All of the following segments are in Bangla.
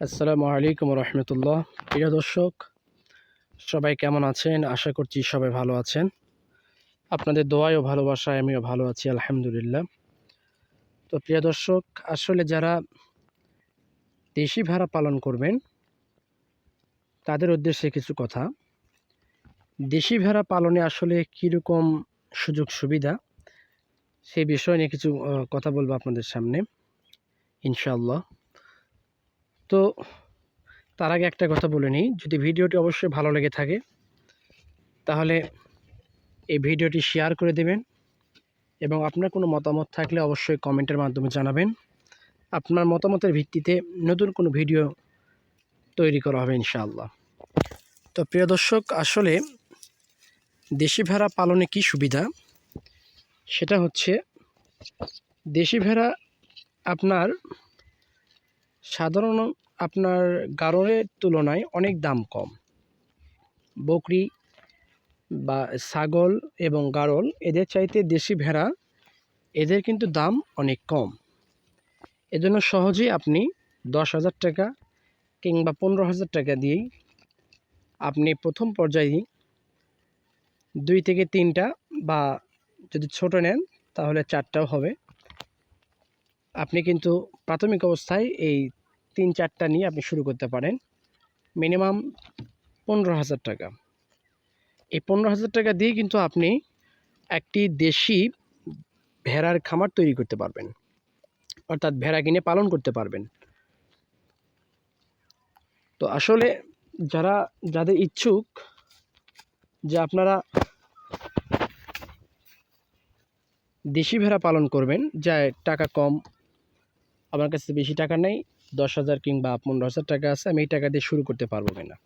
আসসালামু আলাইকুম রহমতুল্লাহ। প্রিয় দর্শক, সবাই কেমন আছেন? আশা করছি সবাই ভালো আছেন। আপনাদের দোয়ায় ও ভালোবাসায় আমিও ভালো আছি, আলহামদুলিল্লাহ। তো প্রিয় দর্শক, আসলে যারা দেশি ভেড়া পালন করবেন, তাদের উদ্দেশ্যে কিছু কথা। দেশি ভেড়া পালনে আসলে কীরকম সুযোগ সুবিধা সেই বিষয় নিয়ে কিছু কথা বলব আপনাদের সামনে, ইনশাআল্লাহ। তো তার আগে একটা কথা বলে নিই। যদি ভিডিওটি অবশ্যই ভালো লেগে থাকে, তাহলে এই ভিডিওটি শেয়ার করে দেবেন এবং আপনার কোনো মতামত থাকলে অবশ্যই কমেন্টের মাধ্যমে জানাবেন। আপনার মতামতের ভিত্তিতে নতুন কোনো ভিডিও তৈরি করা হবে ইনশাআল্লাহ। তো প্রিয় দর্শক, আসলে দেশি ভেড়া পালনে কি সুবিধা? সেটা হচ্ছে দেশি ভেড়া আপনার সাধারণ আপনার গারলের তুলনায় অনেক দাম কম। বকরি বা ছাগল এবং গারল এদের চাইতে দেশি ভেড়া, এদের কিন্তু দাম অনেক কম। এজন্য সহজেই আপনি দশ হাজার টাকা কিংবা পনেরো হাজার টাকা দিয়েই আপনি প্রথম পর্যায়ে দুই থেকে তিনটা বা যদি ছোট নেন, তাহলে চারটাও হবে। আপনি কিন্তু প্রাথমিক অবস্থায় এই তিন চারটা নিয়ে আপনি শুরু করতে পারেন। মিনিমাম পনেরো হাজার টাকা। এই পনেরো হাজার টাকা দিয়ে কিন্তু আপনি একটি দেশি ভেড়ার খামার তৈরি করতে পারবেন। অর্থাৎ ভেড়া কিনে পালন করতে পারবেন। তো আসলে যারা, যাদের ইচ্ছুক যে আপনারা দেশি ভেড়া পালন করবেন যা টাকা কম। আমার কাছে বেশি টাকা নেই। দশ হাজার কিংবা পনেরো হাজার টাকা আছে, আমি এই টাকা দিয়ে শুরু করতে পারব কিনা।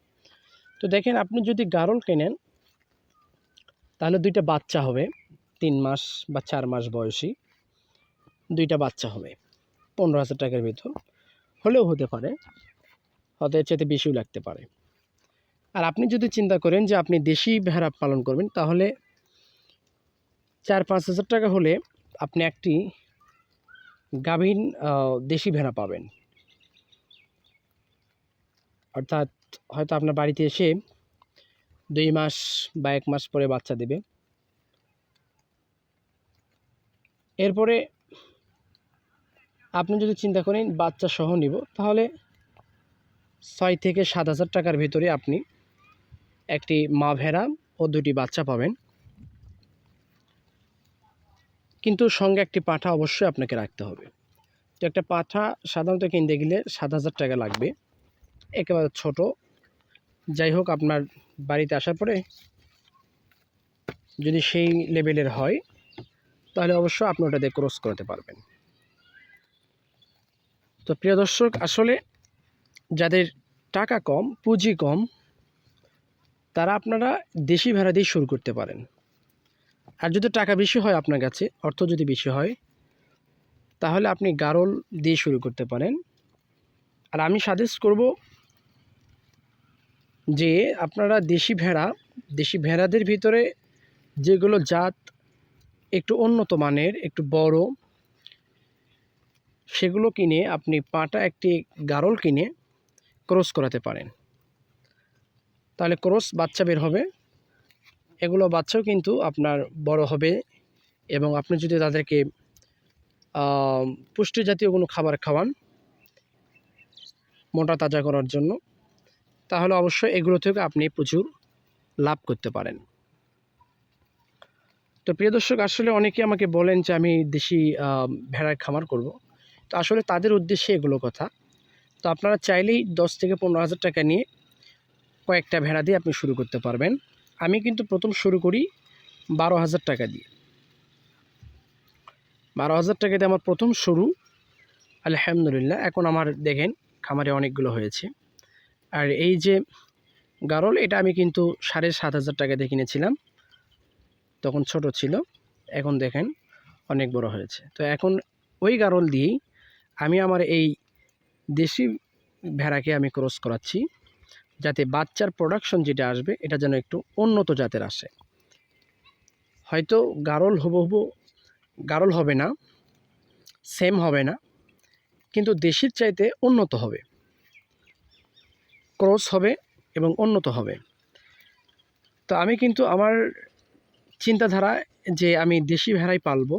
তো দেখেন, আপনি যদি গারল কেনেন, তাহলে দুইটা বাচ্চা হবে, তিন মাস বা চার মাস বয়সী, দুইটা বাচ্চা হবে, পনেরো হাজার টাকার ভিতর। হলেও হতে পারে, হয়তো এর চাইতে বেশিও লাগতে পারে। আর আপনি যদি চিন্তা করেন যে আপনি দেশি ভেড়া পালন করবেন, তাহলে চার পাঁচ হাজার টাকা হলে আপনি একটি গাভীন দেশি ভেড়া পাবেন। অর্থাৎ হয়তো আপনার বাড়িতে এসে দুই মাস বা এক মাস পরে বাচ্চা দেবে। এরপরে আপনি যদি চিন্তা করেন বাচ্চা সহ নিব, তাহলে ছয় থেকে সাত হাজার টাকার ভিতরে আপনি একটি মা ভেড়া ও দুটি বাচ্চা পাবেন। কিন্তু সঙ্গে একটি পাঠা অবশ্যই আপনাকে রাখতে হবে। তো একটা পাঠা সাধারণত কিনতে গেলে সাত হাজার টাকা লাগবে। একেবারে ছোট। যাই হোক, আপনার বাড়িতে আসার পরে যদি সেই লেভেলের হয়, তাহলে অবশ্য আপনি ওটা দিয়ে ক্রস করাতে পারবেন। তো প্রিয় দর্শক, আসলে যাদের টাকা কম, পুঁজি কম, তারা আপনারা দেশি ভেড়া দিয়ে শুরু করতে পারেন। আর যদি টাকা বেশি হয় আপনার কাছে, অর্থ যদি বেশি হয়, তাহলে আপনি গারল দিয়ে শুরু করতে পারেন। আর আমি সাজেস্ট করব যে আপনারা দেশি ভেড়া, দেশি ভেড়াদের ভিতরে যেগুলো জাত একটু উন্নত মানের, একটু বড়, সেগুলো কিনে আপনি পাটা একটি গারল কিনে ক্রস করাতে পারেন। তাহলে ক্রস বাচ্চা বের হবে। এগুলো বাচ্চাও কিন্তু আপনার বড় হবে এবং আপনি যদি তাদেরকে পুষ্টি জাতীয় কোনো খাবার খাওয়ান, মোটা তাজা করার জন্য তাহলে অবশ্যই এগুলো থেকে আপনি প্রচুর লাভ করতে পারেন। তো প্রিয় দর্শক, আসলে অনেকে আমাকে বলেন যে আমি দেশি ভেড়ার খামার করব। তো আসলে তাদের উদ্দেশ্যে এগুলো কথা। তো আপনারা চাইলেই দশ থেকে পনেরো হাজার টাকা নিয়ে কয়েকটা ভেড়া দিয়ে আপনি শুরু করতে পারবেন। আমি কিন্তু প্রথম শুরু করি বারো হাজার টাকা দিয়ে। বারো হাজার টাকা দিয়ে আমার প্রথম শুরু, আলহামদুলিল্লাহ, এখন আমার দেখেন খামারে অনেকগুলো হয়েছে। আর এই যে গারল, এটা আমি কিন্তু সাড়ে সাত হাজার টাকা দিয়ে কিনেছিলাম। তখন ছোট ছিল, এখন দেখেন অনেক বড় হয়েছে। তো এখন ওই গারল দিয়েই আমি আমার এই দেশি ভেড়াকে আমি ক্রস করাচ্ছি, যাতে বাচ্চার প্রোডাকশন যেটা আসবে, এটা যেন একটু উন্নত জাতের আসে। হয়তো গারল হুবহু, গারল হবে না সেম হবে না, কিন্তু দেশির চাইতে উন্নত হবে। ক্রস হবে এবং উন্নত হবে। তো আমি কিন্তু আমার চিন্তাধারা যে আমি দেশি ভেড়াই পালবো,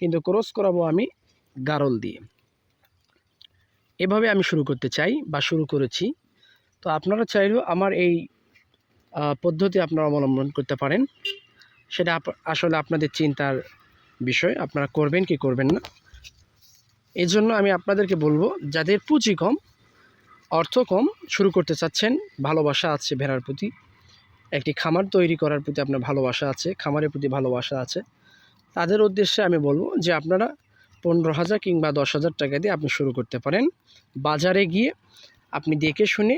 কিন্তু ক্রস করাবো আমি গারল দিয়ে। এভাবে আমি শুরু করতে চাই বা শুরু করেছি। তো আপনারা চাইলেও আমার এই পদ্ধতি আপনারা অবলম্বন করতে পারেন। সেটা আসলে আপনাদের চিন্তার বিষয়, আপনারা করবেন কি করবেন না। এই জন্য আমি আপনাদেরকে বলব, যাদের পুঁজি কম অর্থ কম, শুরু করতে চাচ্ছেন, ভালোবাসা আছে ভেড়ার প্রতি। একটি খামার তৈরি করার প্রতি আপনার ভালোবাসা আছে, খামারের প্রতি ভালোবাসা আছে। তাদের উদ্দেশ্যে আমি বলব যে আপনারা পনেরো হাজার কিংবা দশ হাজার টাকা দিয়ে আপনি শুরু করতে পারেন। বাজারে গিয়ে আপনি দেখে শুনে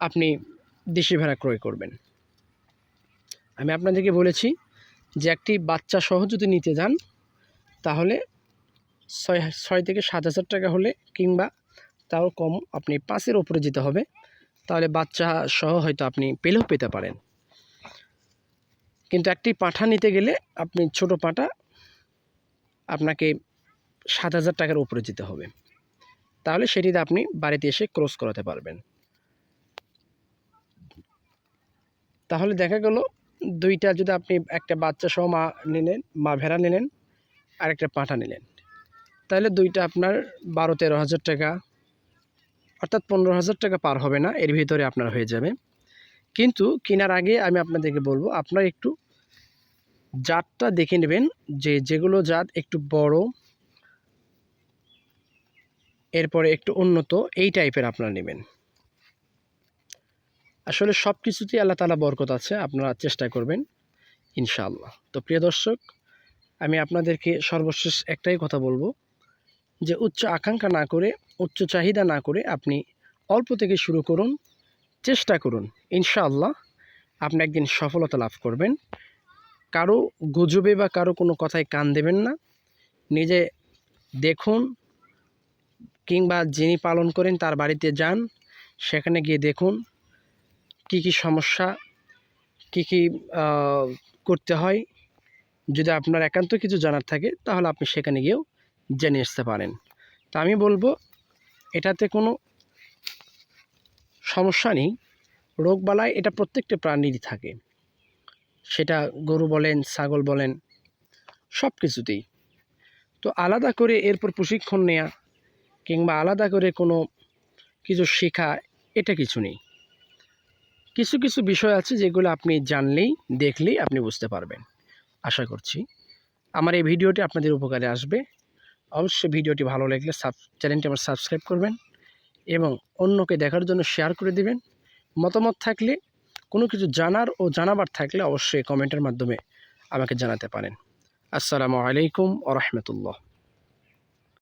আপনি দেশি ভেড়া ক্রয় করবেন। আমি আপনাদেরকে বলেছি যে একটি বাচ্চা সহ যদি নিতে যান, তাহলে ছয় ছয় থেকে সাত হাজার টাকা হলে কিংবা তাও কম আপনি পাঁচের ওপরে যেতে হবে। তাহলে বাচ্চা সহ হয়তো আপনি পেলেও পেতে পারেন। কিন্তু একটি পাঁঠা নিতে গেলে আপনি ছোট পাঁঠা আপনাকে সাত হাজার টাকার উপরে যেতে হবে। তাহলে সেটিতে আপনি বাড়িতে এসে ক্রস করাতে পারবেন। তাহলে দেখা গেল দুইটা যদি আপনি একটা বাচ্চা সহ মা নিলেন, মা ভেড়া নিলেন আর একটা পাঁঠা নিলেন। তাহলে দুইটা আপনার বারো তেরো হাজার টাকা অর্থাৎ পনেরো হাজার টাকা পার হবে না, এর ভিতরে আপনার হয়ে যাবে। কিন্তু কেনার আগে আমি আপনাদেরকে বলব, আপনার একটু জাতটা দেখে নেবেন যে যেগুলো জাত একটু বড়, এরপরে একটু উন্নত, এই টাইপের আপনারা নেবেন। আসলে সব কিছুতেই আল্লাহ তালা বরকত আছে, আপনারা চেষ্টা করবেন, ইনশাআল্লাহ। তো প্রিয় দর্শক, আমি আপনাদেরকে সর্বশেষ একটাই কথা বলব, যে উচ্চ আকাঙ্ক্ষা না করে উচ্চ চাহিদা না করে আপনি অল্প থেকে শুরু করুন, চেষ্টা করুন। ইনশাআল্লাহ আপনি একদিন সফলতা লাভ করবেন। কারও গুজবে বা কারও কোনো কথায় কান দেবেন না। নিজে দেখুন কিংবা যিনি পালন করেন তার বাড়িতে যান, সেখানে গিয়ে দেখুন কি কি সমস্যা, কি কি করতে হয়। যদি আপনার একান্ত কিছু জানার থাকে, তাহলে আপনি সেখানে গিয়েও জেনে আসতে পারেন। তা আমি বলব এটাতে কোনো সমস্যা নেই। রোগবালাই এটা প্রত্যেকটা প্রাণীরই থাকে। সেটা গরু বলেন, ছাগল বলেন, সব কিছুতেই। তো আলাদা করে এরপর প্রশিক্ষণ নেওয়া কিংবা আলাদা করে কোনো কিছু শেখা, এটা কিছু নেই। কিছু কিছু বিষয় আছে যেগুলো আপনি জানলেই, দেখলেই আপনি বুঝতে পারবেন। আশা করছি। আমার এই ভিডিওটি আপনাদের উপকারে আসবে। অবশ্যই ভিডিওটি ভালো লাগলে সাব চ্যানেলটি আমার সাবস্ক্রাইব করবেন এবং অন্যকে দেখার জন্য শেয়ার করে দিবেন। মতামত থাকলে, কোনো কিছু জানার ও জানাবার থাকলে অবশ্যই কমেন্টের মাধ্যমে আমাকে জানাতে পারেন। আসসালামু আলাইকুম ও রহমতুল্লাহ।